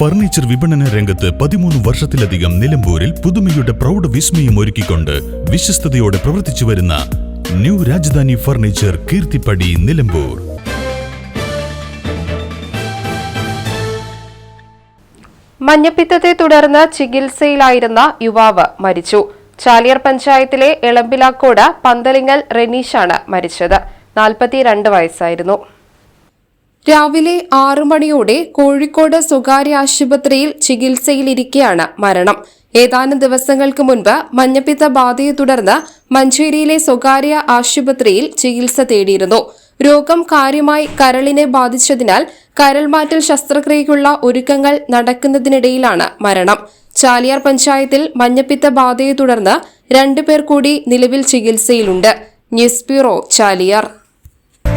Furniture വിപണന രംഗത്ത് പതിമൂന്ന് വർഷത്തിലധികം നിലമ്പൂരിൽ പുതുമയുടെ പ്രൗഢ വിസ്മയം ഒരുക്കിക്കൊണ്ട് വിശ്വസ്തയോടെ പ്രവർത്തിച്ചു വരുന്ന ന്യൂ രാജധാനി ഫർണിച്ചർ കീർത്തിപ്പടി നിലമ്പൂർ. മഞ്ഞപ്പിത്തത്തെ തുടർന്ന് ചികിത്സയിലായിരുന്ന യുവാവ് മരിച്ചു. ചാലിയർ പഞ്ചായത്തിലെ എളമ്പിലാക്കോട് പന്തലിങ്ങൽ റെനീഷാണ് മരിച്ചത്. നാൽപ്പത്തിരണ്ട് വയസ്സായിരുന്നു. രാവിലെ ആറു മണിയോടെ കോഴിക്കോട് സ്വകാര്യ ആശുപത്രിയിൽ ചികിത്സയിലിരിക്കെയാണ് മരണം. ഏതാനും ദിവസങ്ങൾക്ക് മുൻപ് മഞ്ഞപ്പിത്ത ബാധയെ തുടർന്ന് മഞ്ചേരിയിലെ സ്വകാര്യ ആശുപത്രിയിൽ ചികിത്സ തേടിയിരുന്നു. രോഗം കാര്യമായി കരളിനെ ബാധിച്ചതിനാൽ കരൾ മാറ്റൽ ശസ്ത്രക്രിയയ്ക്കുള്ള ഒരുക്കങ്ങൾ നടക്കുന്നതിനിടയിലാണ് മരണം. ചാലിയാർ പഞ്ചായത്തിൽ മഞ്ഞപ്പിത്ത ബാധയെ തുടർന്ന് രണ്ടുപേർ കൂടി നിലവിൽ ചികിത്സയിലുണ്ട്. News bureau Chaliyar.